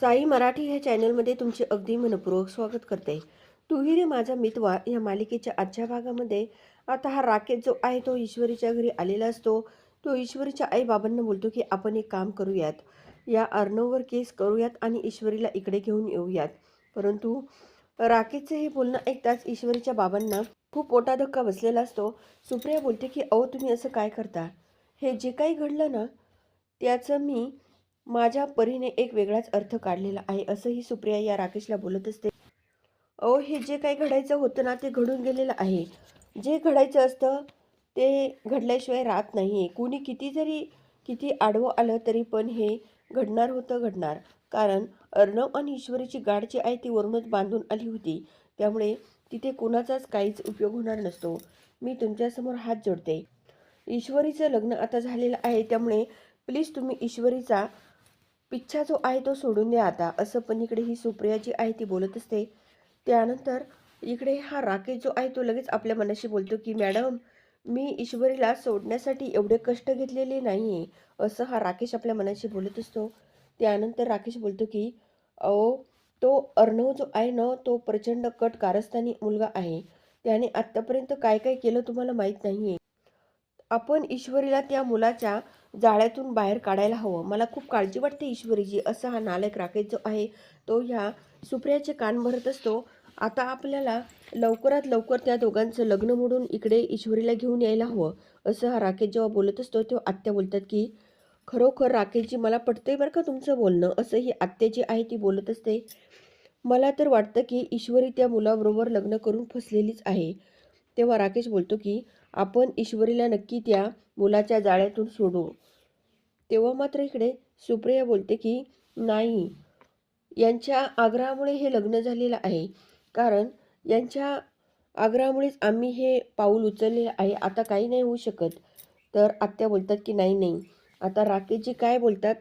साई मराठी ह्या चॅनलमध्ये तुमचे अगदी मनपूर्वक स्वागत करते. तुहिरे माझा मितवा या मालिकेच्या आजच्या भागामध्ये. आता हा राकेश जो आहे तो ईश्वरीच्या घरी आलेला असतो. तो ईश्वरीच्या आई बाबांना बोलतो की आपण एक काम करूयात. या अर्णववर केस करूयात आणि ईश्वरीला इकडे घेऊन येऊयात. परंतु राकेशचं हे बोलणं ऐकताच ईश्वरीच्या बाबांना खूप मोठा धक्का बसलेला असतो. सुप्रिया बोलते की अहो तुम्ही असं काय करता? हे जे काही घडलं ना त्याचं मी माझ्या परीने एक वेगळाच अर्थ काढलेला आहे असंही सुप्रिया या राकेशला बोलत असते. अहो हे जे काही घडायचं होतं ना ते घडून गेलेलं आहे. जे घडायचं असतं ते घडल्याशिवाय राहत नाही आहे कुणी किती जरी किती आडवं आलं तरी पण हे घडणार होतं घडणार. कारण अर्णव आणि ईश्वरीची गाड जी आहे ती वरूनच बांधून आली होती. त्यामुळे तिथे कुणाचाच काहीच उपयोग होणार नसतो. मी तुमच्यासमोर हात जोडते. ईश्वरीचं लग्न आता झालेलं आहे त्यामुळे प्लीज तुम्ही ईश्वरीचा पिच्छा जो आहे तो सोडून द्या आता. असं पण इकडे ही सुप्रिया जी आहे ती बोलत असते. त्यानंतर इकडे हा राकेश जो आहे तो लगेच आपल्या मनाशी बोलतो की मॅडम मी ईश्वरीला सोडण्यासाठी एवढे कष्ट घेतलेले नाही आहे असं हा राकेश आपल्या मनाशी बोलत असतो. त्यानंतर राकेश बोलतो की अहो तो अर्णव जो आहे ना तो प्रचंड कट कारस्थानी मुलगा आहे. त्याने आत्तापर्यंत काय काय केलं तुम्हाला माहीत नाही आहे आपण ईश्वरीला त्या मुलाच्या जाळ्यातून बाहेर काढायला हवं. मला खूप काळजी वाटते ईश्वरीजी. असा हा नालक राकेश जो आहे तो ह्या सुप्रियाचे कान भरत असतो. आता आपल्याला लवकरात लवकर त्या दोघांचं लग्न मोडून इकडे ईश्वरीला घेऊन यायला हवं असं हा राकेश जेव्हा बोलत असतो तेव्हा आत्या बोलतात की खरोखर राकेशजी मला पटतंय बरं का तुमचं बोलणं? असं ही आत्या जी आहे ती बोलत असते. मला तर वाटतं की ईश्वरी त्या मुलाबरोबर लग्न करून फसलेलीच आहे. तेव्हा राकेश बोलतो की आपण ईश्वरीला नक्की त्या मुलाच्या जाळ्यातून सोडू. तेव्हा मात्र इकडे सुप्रिया बोलते की नाही यांच्या आग्रहामुळे हे लग्न झालेलं आहे. कारण यांच्या आग्रहामुळेच आम्ही हे पाऊल उचललेलं आहे. आता काही नाही होऊ शकत. तर आत्या बोलतात की नाही नाही. आता राकेशजी काय बोलतात?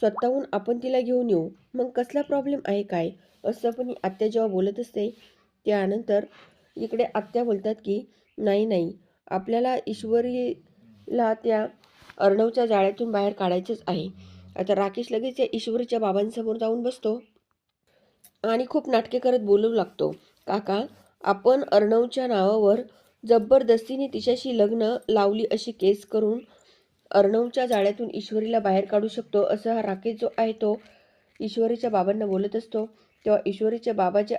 स्वतःहून आपण तिला घेऊन येऊ. मग कसला प्रॉब्लेम आहे काय? असं पण आत्या जेव्हा बोलत असते त्यानंतर इकडे आत्या बोलतात की नाही नाही. आपल्याला ईश्वरीला त्या अर्णवच्या जाळ्यातून बाहेर काढायचंच आहे. आता राकेश लगेच या ईश्वरीच्या बाबांसमोर जाऊन बसतो आणि खूप नाटके करत बोलू लागतो. काका आपण अर्णवच्या नावावर जबरदस्तीने तिच्याशी लग्न लावली अशी केस करून अर्णवच्या जाळ्यातून ईश्वरीला बाहेर काढू शकतो असं हा राकेश जो आहे तो ईश्वरीच्या बाबांना बोलत असतो. तेव्हा ईश्वरीच्या बाबाचे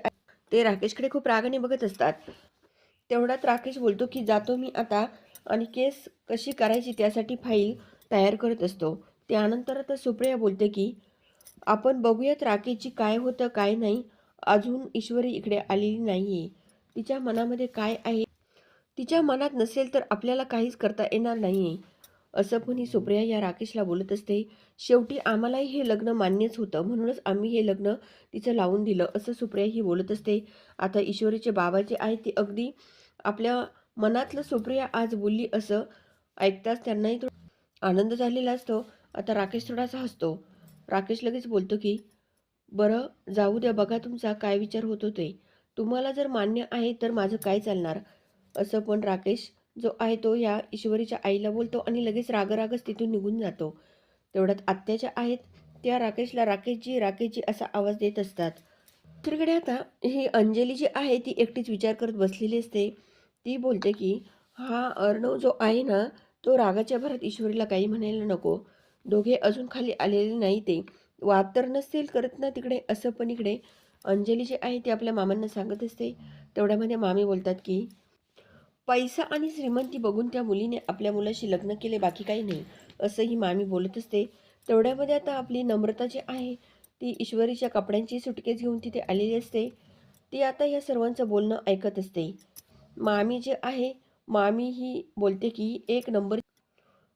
ते राकेशकडे खूप रागाने बघत असतात. तेवढ्यात राकेश बोलतो की जातो मी आता आणि केस कशी करायची त्यासाठी फाईल तयार करत असतो. त्यानंतर आता सुप्रिया बोलते की आपण बघूयात राकेशची काय होतं काय नाही. अजून ईश्वरी इकडे आलेली नाही आहे तिच्या मनामध्ये काय आहे? तिच्या मनात नसेल तर आपल्याला काहीच करता येणार नाही आहे असं पण ही सुप्रिया या राकेशला बोलत असते शेवटी आम्हालाही हे लग्न मान्यच होतं म्हणूनच आम्ही हे लग्न तिचं लावून दिलं असं सुप्रिया ही बोलत असते. आता ईश्वरीचे बाबा जे आहे ते अगदी आपल्या मनातलं सुप्रिया आज बोलली असं ऐकताच त्यांनाही तो आनंद झालेला असतो. आता राकेश थोडासा हसतो. राकेश लगेच बोलतो की बरं जाऊ द्या बघा तुमचा काय विचार होत होते. तुम्हाला जर मान्य आहे तर माझं काय चालणार? असं पण राकेश जो आहे तो या ईश्वरीच्या आईला बोलतो आणि लगेच रागरागच तिथून निघून जातो. तेवढ्यात आत्याच्या आहेत त्या राकेशला राकेशजी राकेशजी असा आवाज देत असतात. दुसरीकडे आता ही अंजली जी आहे ती एकटीच विचार करत बसलेली असते. ती बोलते की हा अर्णव जो आहे ना तो रागाच्या भरात ईश्वरीला काही म्हणायला नको. दोघे अजून खाली आलेले नाही ते. वाद तर नसतील करत ना तिकडे असं पण इकडे. अंजली जी आहे ती आपल्या मामांना सांगत असते. तेवढ्यामध्ये मामी बोलतात की पैसा आणि श्रीमंती बघून त्या मुलीने आपल्या मुलाशी लग्न केले बाकी काही नाही असंही मामी बोलत असते. तेवढ्यामध्ये आता आपली नम्रता जी आहे ती ईश्वरीच्या कपड्यांची सुटकेस घेऊन तिथे आलेली असते. ती आता या सर्वांचं बोलणं ऐकत असते. मामी जे आहे मामी ही बोलते की एक नंबर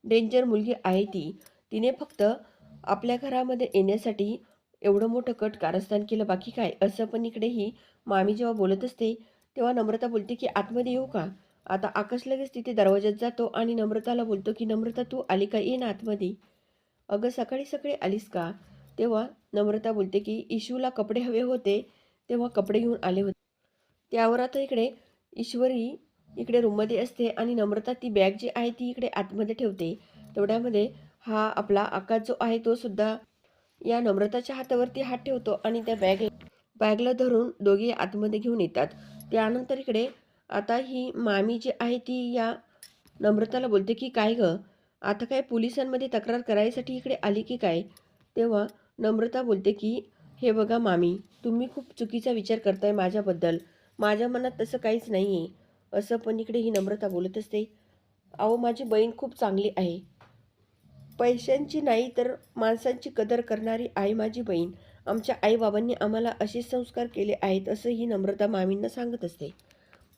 डेंजर मुलगी आहे ती. तिने फक्त आपल्या घरामध्ये येण्यासाठी एवढं मोठं कट कारस्थान केलं बाकी काय? असं पण इकडेही मामी जेव्हा बोलत असते तेव्हा नम्रता बोलते की आतमध्ये येऊ का? आता आकाश लगेच तिथे दरवाज्यात जातो आणि नम्रताला बोलतो की नम्रता तू आली का? ये ना आतमध्ये. अगं सकाळी सकाळी आलीस का? तेव्हा नम्रता बोलते की इशूला कपडे हवे होते तेव्हा कपडे घेऊन आले होते. त्यावर आता इकडे ईश्वरी इकडे रूममध्ये असते आणि नम्रता ती बॅग जी आहे ती इकडे आतमध्ये ठेवते. तेवढ्यामध्ये हा आपला आकाश जो आहे तो सुद्धा या नम्रताच्या हातावरती हात ठेवतो आणि त्या बॅग बॅगला धरून दोघे आतमध्ये घेऊन येतात. त्यानंतर इकडे आता ही मामी जी आहे ती या नम्रताला बोलते की काय गं? आता काय पोलिसांमध्ये तक्रार करायसाठी इकडे आली की काय? तेव्हा नम्रता बोलते की हे बघा मामी तुम्ही खूप चुकीचा विचार करताय माझ्याबद्दल. माझ्या मनात तसं काहीच नाही आहे असं पण इकडे ही नम्रता बोलत असते. अहो माझी बहीण खूप चांगली आहे. पैशांची नाही तर माणसांची कदर करणारी आहे माझी बहीण. आमच्या आईबाबांनी आम्हाला असे संस्कार केले आहेत असं ही नम्रता मामींना सांगत असते.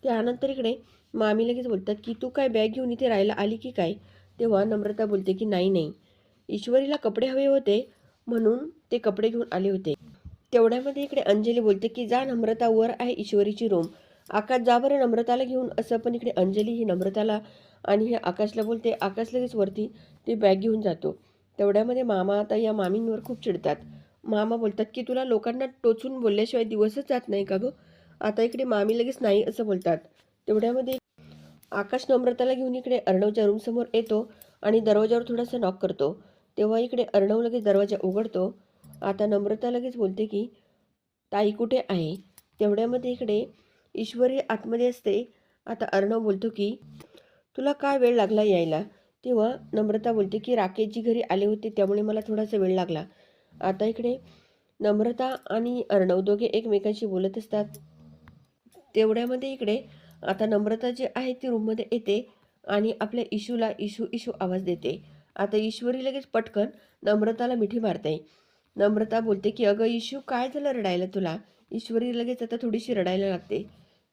त्यानंतर इकडे मामी लगेच बोलतात की तू काय बॅग घेऊन इथे राहायला आली की काय? तेव्हा नम्रता बोलते की नाही नाही. ईश्वरीला कपडे हवे होते म्हणून ते कपडे घेऊन आले होते. तेवढ्यामध्ये इकडे अंजली बोलते की जा नम्रता वर आहे ईश्वरीची रूम आकाश जा बरं नम्रताला घेऊन. असं पण इकडे अंजली ही नम्रताला आणि हे आकाशला बोलते. आकाश लगेच वरती ती बॅग घेऊन जातो. तेवढ्यामध्ये मामा आता या मामींवर खूप चिडतात. मामा बोलतात की तुला लोकांना टोचून बोलल्याशिवाय दिवसच जात नाही का गं? आता इकडे मामी लगेच नाही असं बोलतात. तेवढ्यामध्ये आकाश नम्रताला घेऊन इकडे अर्णवच्या रूमसमोर येतो आणि दरवाजावर थोडासा नॉक करतो. तेव्हा इकडे अर्णव लगेच दरवाजा उघडतो. आता नम्रता लगेच बोलते की ताई कुठे आहे? तेवढ्यामध्ये इकडे ईश्वरी आतमध्ये असते. आता अर्णव बोलतो की तुला काय वेळ लागला यायला? तेव्हा नम्रता बोलते की राकेशजी घरी आले होते त्यामुळे मला थोडासा वेळ लागला. आता इकडे नम्रता आणि अर्णव दोघे एकमेकांशी बोलत असतात. तेवढ्यामध्ये इकडे आता नम्रता जी आहे ती रूममध्ये येते आणि आपल्या इशूला इशू इशू आवाज देते. आता ईश्वरी लगेच पटकन नम्रताला मिठी मारते. नम्रता बोलते की अगं इशू काय झालं रडायला तुला? ईश्वरी लगेच आता थोडीशी रडायला लागते.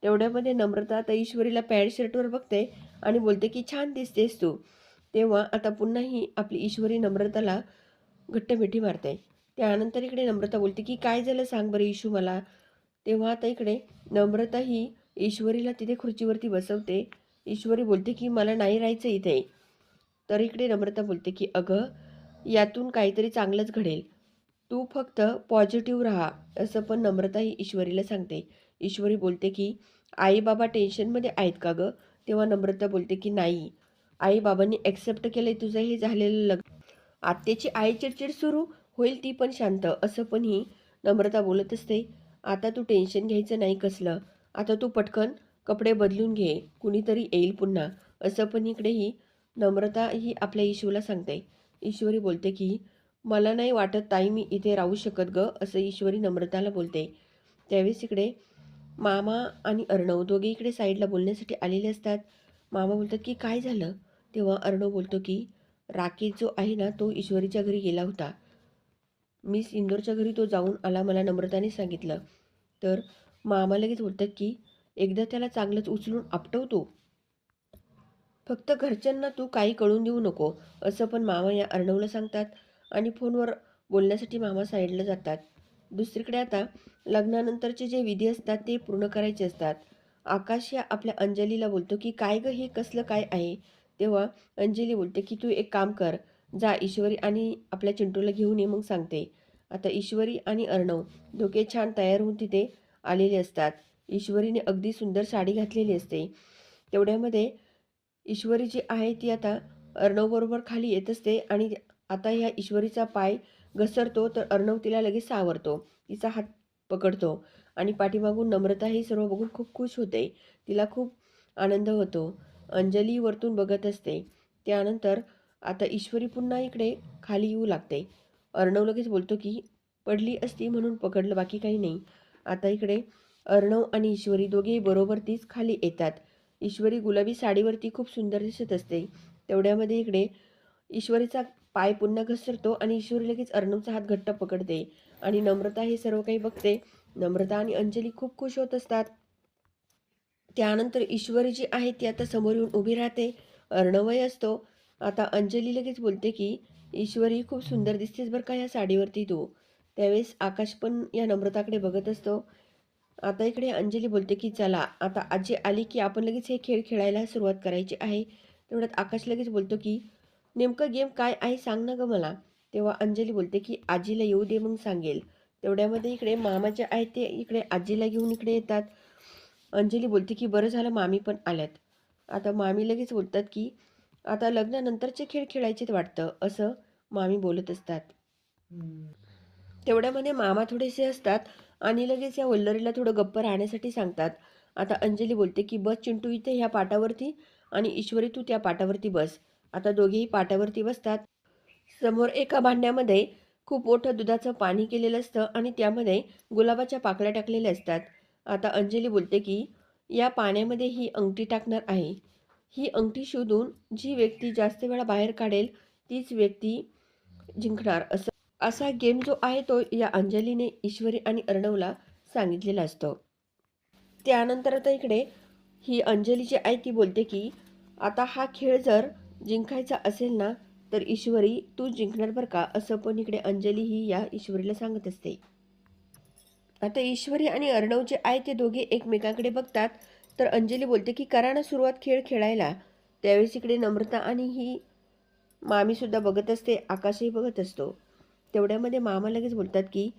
तेवढ्यामध्ये नम्रता आता ईश्वरीला पॅन्ट शर्टवर बघते आणि बोलते की छान दिसतेस तू. तेव्हा आता पुन्हाही आपली ईश्वरी नम्रताला घट्ट मिठी मारते. त्यानंतर इकडे नम्रता बोलते की काय झालं? सांग बरं इशू मला. तेव्हा आता इकडे नम्रता ही ईश्वरीला तिथे खुर्चीवरती बसवते. ईश्वरी बोलते की मला नाही राहायचं इथे. तर इकडे नम्रता बोलते की अगं यातून काहीतरी चांगलंच घडेल. तू फक्त पॉझिटिव्ह राहा. असं पण नम्रता ही ईश्वरीला सांगते. ईश्वरी बोलते की आई बाबा टेन्शनमध्ये आहेत का गं? तेव्हा नम्रता बोलते की नाही. आई बाबांनी ॲक्सेप्ट केलं तुझं हे झालेलं लग्न. आत्याची आई चिडचिड सुरू होईल ती पण शांत. असं पण ही नम्रता बोलत असते. आता तू टेन्शन घ्यायचं नाही कसलं. आता तू पटकन कपडे बदलून घे. कुणीतरी येईल पुन्हा. असं पण इकडेही नम्रता ही आपल्या ईशूला सांगते. ईश्वरी बोलते की मला नाही वाटत ताई मी इथे राहू शकत ग असं ईश्वरी नम्रताला बोलते. त्यावेळेस इकडे मामा आणि अर्णव दोघे इकडे साईडला बोलण्यासाठी आलेले असतात. मामा बोलतात की काय झालं? तेव्हा अर्णव बोलतो की राकेश जो आहे ना तो ईश्वरीच्या घरी गेला होता. मिस इंदोरच्या घरी तो जाऊन आला मला नम्रताने सांगितलं. तर मामा लगेच बोलतात की एकदा त्याला चांगलंच उचलून आपटवतो. फक्त घरच्यांना तू काही कळून देऊ नको असं पण मामा या अर्णवला सांगतात आणि फोनवर बोलण्यासाठी मामा साईडला जातात. दुसरीकडे आता लग्नानंतरचे जे विधी असतात ते पूर्ण करायचे असतात. आकाश या आपल्या अंजलीला बोलतो की काय गं हे कसलं काय आहे? तेव्हा अंजली बोलते की तू एक काम कर जा ईश्वरी आणि आपल्या चिंटूला घेऊन ये मग सांगते. आता ईश्वरी आणि अर्णव दोघे छान तयार होऊन तिथे आलेले असतात. ईश्वरीने अगदी सुंदर साडी घातलेली असते. तेवढ्यामध्ये ईश्वरी जी आहे ती आता अर्णवबरोबर खाली येत असते आणि आता ह्या ईश्वरीचा पाय घसरतो तर अर्णव तिला लगेच सावरतो. तिचा हात पकडतो आणि पाठीमागून नम्रता ही सर्व बघून खूप खुश होते. तिला खूप आनंद होतो. अंजली वरतून बघत असते. त्यानंतर आता ईश्वरी पुन्हा इकडे खाली येऊ लागते. अर्णव लगेच बोलतो की पडली असती म्हणून पकडलं बाकी काही नाही. आता इकडे अर्णव आणि ईश्वरी दोघेही बरोबर तीच खाली येतात. ईश्वरी गुलाबी साडीवरती खूप सुंदर दिसत असते. तेवढ्यामध्ये इकडे ईश्वरीचा पाय पुन्हा घसरतो आणि ईश्वरी लगेच अर्णवचा हात घट्ट पकडते आणि नम्रता हे सर्व काही बघते. नम्रता आणि अंजली खूप खुश होत असतात. त्यानंतर ईश्वरी जी आहे ती आता समोर येऊन उभी राहते. अर्णवही असतो. आता अंजली लगेच बोलते की ईश्वरी खूप सुंदर दिसतेस बरं का या साडीवरती तू. त्यावेळेस आकाश पण या नम्रताकडे बघत असतो. आता इकडे अंजली बोलते की चला आता आजी आली की आपण लगेच हे खेळ खेळायला सुरुवात करायची आहे. तेवढ्यात आकाश लगेच बोलतो की नेमकं गेम काय आहे सांग ना गं मला. तेव्हा अंजली बोलते की आजीला येऊ दे मग सांगेल. तेवढ्यामध्ये इकडे मामा जे आहेत ते इकडे आजीला घेऊन इकडे येतात. अंजली बोलते की बरं झालं मामी पण आल्यात. आता मामी लगेच बोलतात की आता लग्नानंतरचे खेळ खेळायचेत वाटतं असं मामी बोलत असतात. तेवढ्यामध्ये मामा थोडेसे असतात आणि लगेच या वल्लरीला थोडं गप्प राहण्यासाठी सांगतात. आता अंजली बोलते की बस चिंटू इथे ह्या पाटावरती आणि ईश्वरी तू त्या पाटावरती बस. आता दोघेही पाटावरती बसतात. समोर एका भांड्यामध्ये खूप मोठं दुधाचं पाणी केलेलं असतं आणि त्यामध्ये गुलाबाच्या पाकळ्या टाकलेल्या असतात. आता अंजली बोलते की या पाण्यामध्ये ही अंगठी टाकणार आहे. ही अंगठी शोधून जी व्यक्ती जास्त वेळा बाहेर काढेल तीच व्यक्ती जिंकणार असं असा गेम जो आहे तो या अंजलीने ईश्वरी आणि अर्णवला सांगितलेला असतो. त्यानंतर आता इकडे ही अंजली जी आहे ती बोलते की आता हा खेळ जर जिंकायचा असेल ना तर ईश्वरी तू जिंकणार बरं का? असं पण इकडे अंजली ही या ईश्वरीला सांगत असते. आता ईश्वरी आणि अर्णव जे आहे ते दोघे एकमेकांकडे बघतात. तर अंजली बोलते की करा ना सुरुवात खेळ खेळायला. त्यावेळेस इकडे नम्रता आणि ही मामीसुद्धा बघत असते आकाशही बघत असतो. तेवढ्यामध्ये मामा लगेच बोलतात की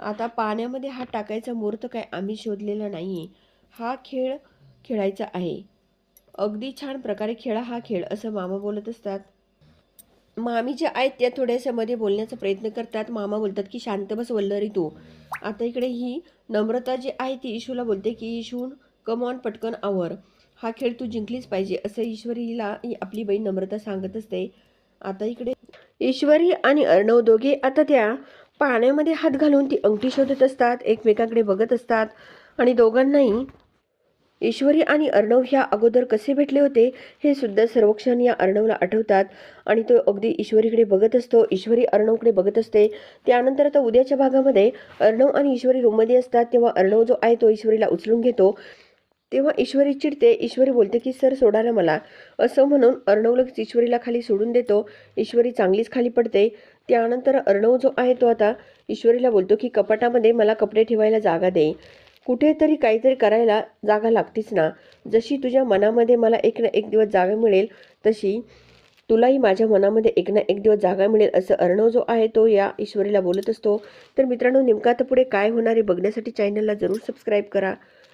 आता पाण्यामध्ये हात टाकायचा मुहूर्त काय आम्ही शोधलेला नाही आहे हा खेळ खेळायचा आहे. अगदी छान प्रकारे खेळा हा खेळ असं मामा बोलत असतात. मामी जे आहेत त्या थोड्याशा मध्ये बोलण्याचा प्रयत्न करतात. मामा बोलतात की शांत बस वल्लरी तू. आता इकडे ही नम्रता जी आहे ती इशूला बोलते की इशून कम ऑन पटकन आवर. हा खेळ तू जिंकलीच पाहिजे असं ईश्वरीला आपली बहीण नम्रता सांगत असते. आता इकडे ईश्वरी आणि अर्णव दोघे आता त्या पाण्यामध्ये हात घालून ती अंगठी शोधत असतात एकमेकांकडे बघत असतात आणि दोघांनाही. ईश्वरी आणि अर्णव ह्या अगोदर कसे भेटले होते हे सुद्धा सर्वक्षण या अर्णवला आठवतात आणि तो अगदी ईश्वरीकडे बघत असतो ईश्वरी अर्णवकडे बघत असते. त्यानंतर आता उद्याच्या भागामध्ये अर्णव आणि ईश्वरी रूममध्ये असतात तेव्हा अर्णव जो आहे तो ईश्वरीला उचलून घेतो. तेव्हा ईश्वरी चिडते ईश्वरी बोलते की सर सोडा ना मला. असं म्हणून अर्णव लगेच ईश्वरीला खाली सोडून देतो. ईश्वरी चांगलीच खाली पडते. त्यानंतर अर्णव जो आहे तो आता ईश्वरीला बोलतो की कपाटामध्ये मला कपडे ठेवायला जागा दे. कुठेतरी काहीतरी करायला जागा लागतीच ना. जशी तुझ्या मनामध्ये मला एक ना एक दिवस जागा मिळेल तशी तुलाही माझ्या मनामध्ये एक ना एक दिवस जागा मिळेल असं अर्णव जो आहे तो या ईश्वरीला बोलत असतो. तर मित्रांनो नेमका तर पुढे काय होणार आहे बघण्यासाठी चॅनलला जरूर सबस्क्राईब करा.